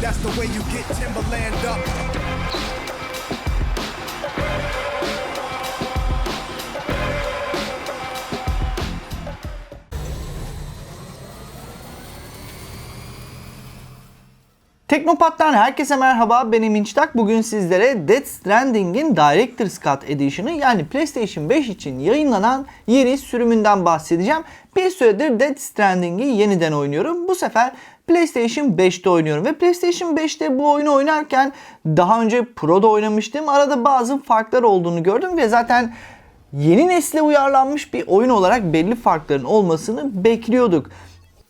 That's the way you get Timberland up. Teknopat'tan herkese merhaba. Ben Emin Çıtak. Bugün sizlere Death Stranding'in Director's Cut Edition'ı yani PlayStation 5 için yayınlanan yeni sürümünden bahsedeceğim. Bir süredir Death Stranding'i yeniden oynuyorum. Bu sefer PlayStation 5'te oynuyorum ve PlayStation 5'te bu oyunu oynarken daha önce Pro'da oynamıştım. Arada bazı farklar olduğunu gördüm ve zaten yeni nesle uyarlanmış bir oyun olarak belli farkların olmasını bekliyorduk.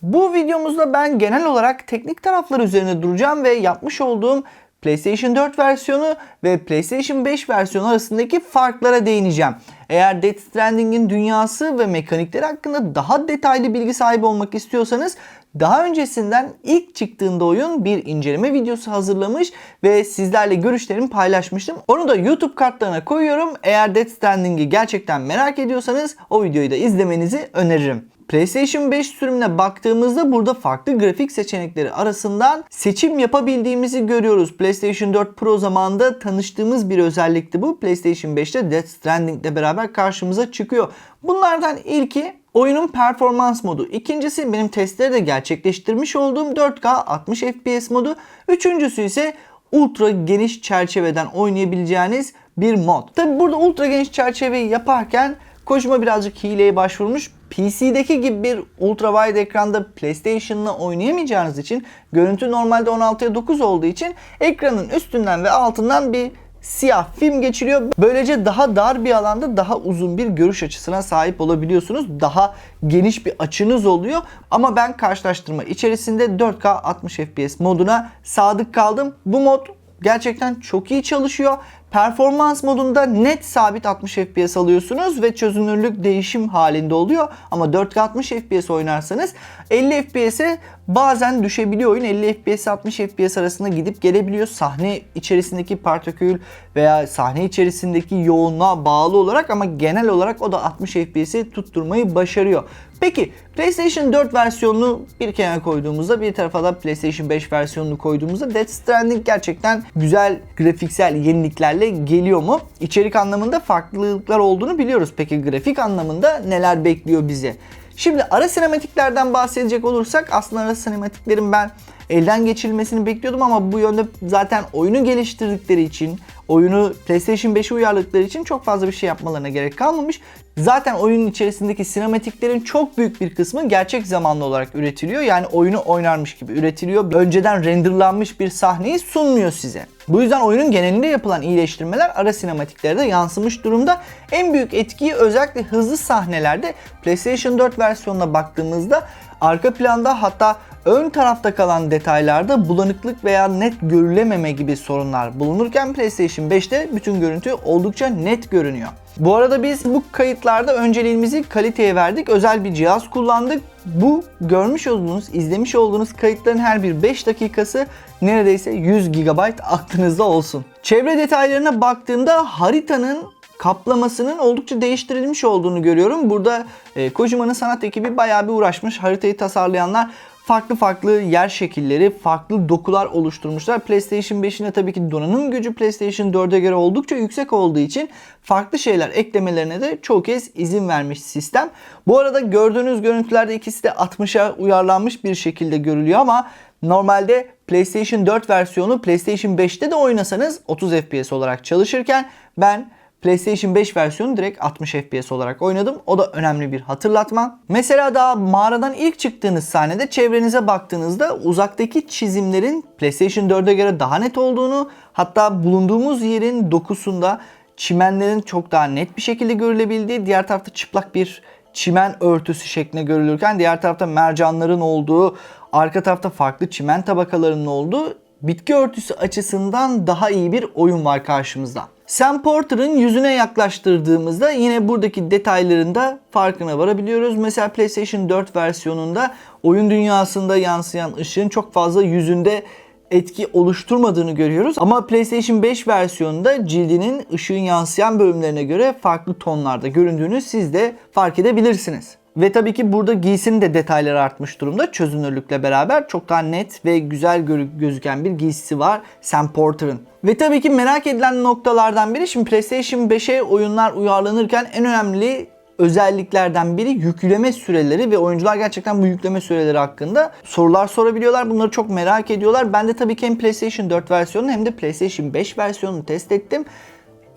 Bu videomuzda ben genel olarak teknik taraflar üzerine duracağım ve yapmış olduğum PlayStation 4 versiyonu ve PlayStation 5 versiyonu arasındaki farklara değineceğim. Eğer Death Stranding'in dünyası ve mekanikleri hakkında daha detaylı bilgi sahibi olmak istiyorsanız daha öncesinden ilk çıktığında oyun bir inceleme videosu hazırlamış ve sizlerle görüşlerimi paylaşmıştım. Onu da YouTube kartlarına koyuyorum. Eğer Death Stranding'i gerçekten merak ediyorsanız o videoyu da izlemenizi öneririm. PlayStation 5 sürümüne baktığımızda burada farklı grafik seçenekleri arasından seçim yapabildiğimizi görüyoruz. PlayStation 4 Pro zamanında tanıştığımız bir özellikti bu. PlayStation 5'te Death Stranding ile beraber karşımıza çıkıyor. Bunlardan ilki oyunun performans modu. İkincisi benim testleri de gerçekleştirmiş olduğum 4K 60 FPS modu. Üçüncüsü ise ultra geniş çerçeveden oynayabileceğiniz bir mod. Tabi burada ultra geniş çerçeveyi yaparken Kojima birazcık hileye başvurmuş. PC'deki gibi bir ultra wide ekranda PlayStation'la oynayamayacağınız için görüntü normalde 16'ya 9 olduğu için ekranın üstünden ve altından bir siyah film geçiriyor. Böylece daha dar bir alanda daha uzun bir görüş açısına sahip olabiliyorsunuz. Daha geniş bir açınız oluyor. Ama ben karşılaştırma içerisinde 4K 60 FPS moduna sadık kaldım. Bu mod gerçekten çok iyi çalışıyor. Performans modunda net sabit 60 FPS alıyorsunuz ve çözünürlük değişim halinde oluyor. Ama 4K 60 FPS oynarsanız 50 FPS'e bazen düşebiliyor oyun. 50 FPS 60 FPS arasında gidip gelebiliyor. Sahne içerisindeki partikül veya sahne içerisindeki yoğunluğa bağlı olarak ama genel olarak o da 60 FPS'i tutturmayı başarıyor. Peki PlayStation 4 versiyonunu bir kenara koyduğumuzda bir tarafa da PlayStation 5 versiyonunu koyduğumuzda Death Stranding gerçekten güzel grafiksel yeniliklerle geliyor mu? İçerik anlamında farklılıklar olduğunu biliyoruz. Peki grafik anlamında neler bekliyor bizi? Şimdi ara sinematiklerden bahsedecek olursak aslında ara sinematiklerin ben elden geçirilmesini bekliyordum ama bu yönde zaten oyunu geliştirdikleri için, oyunu PlayStation 5'e uyarladıkları için çok fazla bir şey yapmalarına gerek kalmamış. Zaten oyunun içerisindeki sinematiklerin çok büyük bir kısmı gerçek zamanlı olarak üretiliyor. Yani oyunu oynarmış gibi üretiliyor. Önceden renderlanmış bir sahneyi sunmuyor size. Bu yüzden oyunun genelinde yapılan iyileştirmeler ara sinematiklere de yansımış durumda. En büyük etkiyi özellikle hızlı sahnelerde PlayStation 4 versiyonuna baktığımızda arka planda hatta ön tarafta kalan detaylarda bulanıklık veya net görülememe gibi sorunlar bulunurken PlayStation 5'te bütün görüntü oldukça net görünüyor. Bu arada biz bu kayıtlarda önceliğimizi kaliteye verdik. Özel bir cihaz kullandık. Bu görmüş olduğunuz, izlemiş olduğunuz kayıtların her bir 5 dakikası neredeyse 100 GB aklınızda olsun. Çevre detaylarına baktığımda haritanın kaplamasının oldukça değiştirilmiş olduğunu görüyorum. Burada e, Kojima'nın sanat ekibi bayağı bir uğraşmış. Haritayı tasarlayanlar farklı farklı yer şekilleri, farklı dokular oluşturmuşlar. PlayStation 5'ine tabii ki donanım gücü PlayStation 4'e göre oldukça yüksek olduğu için farklı şeyler eklemelerine de çok kez izin vermiş sistem. Bu arada gördüğünüz görüntülerde ikisi de 60'a uyarlanmış bir şekilde görülüyor ama normalde PlayStation 4 versiyonu PlayStation 5'te de oynasanız 30 FPS olarak çalışırken ben PlayStation 5 versiyonu direkt 60 FPS olarak oynadım. O da önemli bir hatırlatma. Mesela daha mağaradan ilk çıktığınız sahnede çevrenize baktığınızda uzaktaki çizimlerin PlayStation 4'e göre daha net olduğunu hatta bulunduğumuz yerin dokusunda çimenlerin çok daha net bir şekilde görülebildiği, diğer tarafta çıplak bir çimen örtüsü şeklinde görülürken diğer tarafta mercanların olduğu, arka tarafta farklı çimen tabakalarının olduğu bitki örtüsü açısından daha iyi bir oyun var karşımızda. Sam Porter'ın yüzüne yaklaştırdığımızda yine buradaki detaylarında farkına varabiliyoruz. Mesela PlayStation 4 versiyonunda oyun dünyasında yansıyan ışığın çok fazla yüzünde etki oluşturmadığını görüyoruz. Ama PlayStation 5 versiyonunda cildinin ışığın yansıyan bölümlerine göre farklı tonlarda göründüğünü siz de fark edebilirsiniz. Ve tabii ki burada giysinin de detayları artmış durumda. Çözünürlükle beraber çok daha net ve güzel gö- gözüken bir giysisi var Sam Porter'ın. Ve tabii ki merak edilen noktalardan biri şimdi PlayStation 5'e oyunlar uyarlanırken en önemli özelliklerden biri yükleme süreleri ve oyuncular gerçekten bu yükleme süreleri hakkında sorular sorabiliyorlar. Bunları çok merak ediyorlar. Ben de tabii ki hem PlayStation 4 versiyonunu hem de PlayStation 5 versiyonunu test ettim.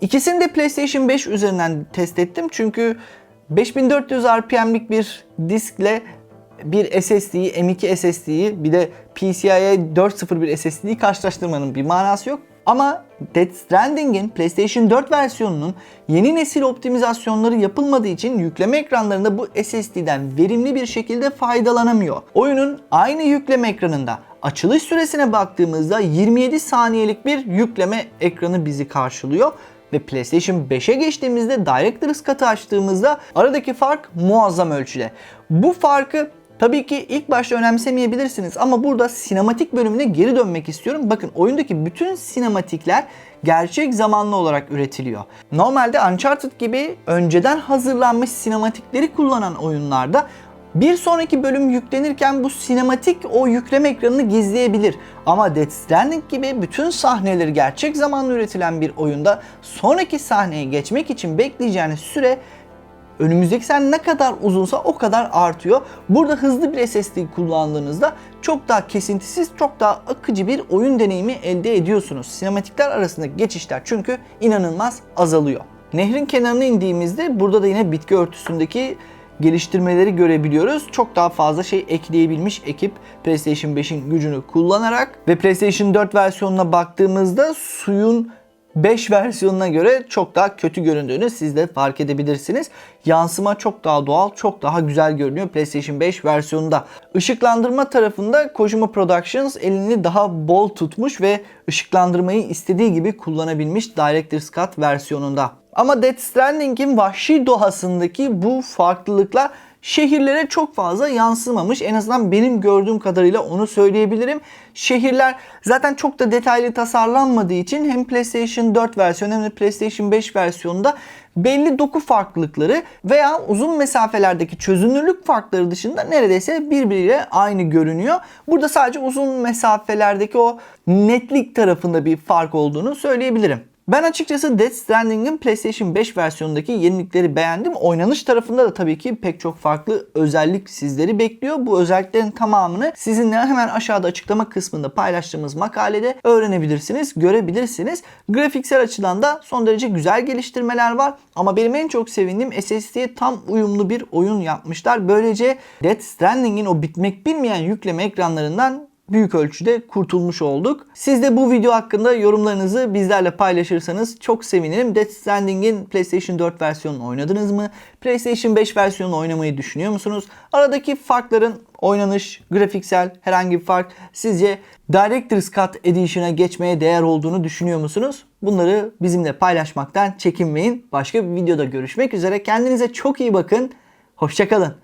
İkisini de PlayStation 5 üzerinden test ettim. Çünkü 5400 RPM'lik bir diskle bir SSD'yi, M2 SSD'yi bir de PCIe 4.01 SSD'yi karşılaştırmanın bir manası yok. Ama Death Stranding'in PlayStation 4 versiyonunun yeni nesil optimizasyonları yapılmadığı için yükleme ekranlarında bu SSD'den verimli bir şekilde faydalanamıyor. Oyunun aynı yükleme ekranında açılış süresine baktığımızda 27 saniyelik bir yükleme ekranı bizi karşılıyor ve PlayStation 5'e geçtiğimizde Director's Cut'ı açtığımızda aradaki fark muazzam ölçüde. Bu farkı Tabii ki ilk başta önemsemeyebilirsiniz ama burada sinematik bölümüne geri dönmek istiyorum. Bakın oyundaki bütün sinematikler gerçek zamanlı olarak üretiliyor. Normalde Uncharted gibi önceden hazırlanmış sinematikleri kullanan oyunlarda bir sonraki bölüm yüklenirken bu sinematik o yükleme ekranını gizleyebilir. Ama Death Stranding gibi bütün sahneleri gerçek zamanlı üretilen bir oyunda sonraki sahneye geçmek için bekleyeceğiniz süre önümüzdeki sene ne kadar uzunsa o kadar artıyor. Burada hızlı bir SSD kullandığınızda çok daha kesintisiz, çok daha akıcı bir oyun deneyimi elde ediyorsunuz. Sinematikler arasındaki geçişler çünkü inanılmaz azalıyor. Nehrin kenarına indiğimizde burada da yine bitki örtüsündeki geliştirmeleri görebiliyoruz. Çok daha fazla şey ekleyebilmiş ekip PlayStation 5'in gücünü kullanarak ve PlayStation 4 versiyonuna baktığımızda suyun 5 versiyonuna göre çok daha kötü göründüğünü siz de fark edebilirsiniz. Yansıma çok daha doğal, çok daha güzel görünüyor PlayStation 5 versiyonunda. Işıklandırma tarafında Kojima Productions elini daha bol tutmuş ve ışıklandırmayı istediği gibi kullanabilmiş Director's Cut versiyonunda. Ama Death Stranding'in vahşi doğasındaki bu farklılıklar şehirlere çok fazla yansımamış. En azından benim gördüğüm kadarıyla onu söyleyebilirim. Şehirler zaten çok da detaylı tasarlanmadığı için hem PlayStation 4 versiyonu hem de PlayStation 5 versiyonunda belli doku farklılıkları veya uzun mesafelerdeki çözünürlük farkları dışında neredeyse birbiriyle aynı görünüyor. Burada sadece uzun mesafelerdeki o netlik tarafında bir fark olduğunu söyleyebilirim. Ben açıkçası Death Stranding'in PlayStation 5 versiyonundaki yenilikleri beğendim. Oynanış tarafında da tabii ki pek çok farklı özellik sizleri bekliyor. Bu özelliklerin tamamını sizinle hemen aşağıda açıklama kısmında paylaştığımız makalede öğrenebilirsiniz, görebilirsiniz. Grafiksel açıdan da son derece güzel geliştirmeler var. Ama benim en çok sevindiğim SSD'ye tam uyumlu bir oyun yapmışlar. Böylece Death Stranding'in o bitmek bilmeyen yükleme ekranlarından büyük ölçüde kurtulmuş olduk. Siz de bu video hakkında yorumlarınızı bizlerle paylaşırsanız çok sevinirim. Death Stranding'in PlayStation 4 versiyonunu oynadınız mı? PlayStation 5 versiyonunu oynamayı düşünüyor musunuz? Aradaki farkların oynanış, grafiksel herhangi bir fark sizce Director's Cut Edition'a geçmeye değer olduğunu düşünüyor musunuz? Bunları bizimle paylaşmaktan çekinmeyin. Başka bir videoda görüşmek üzere. Kendinize çok iyi bakın. Hoşçakalın.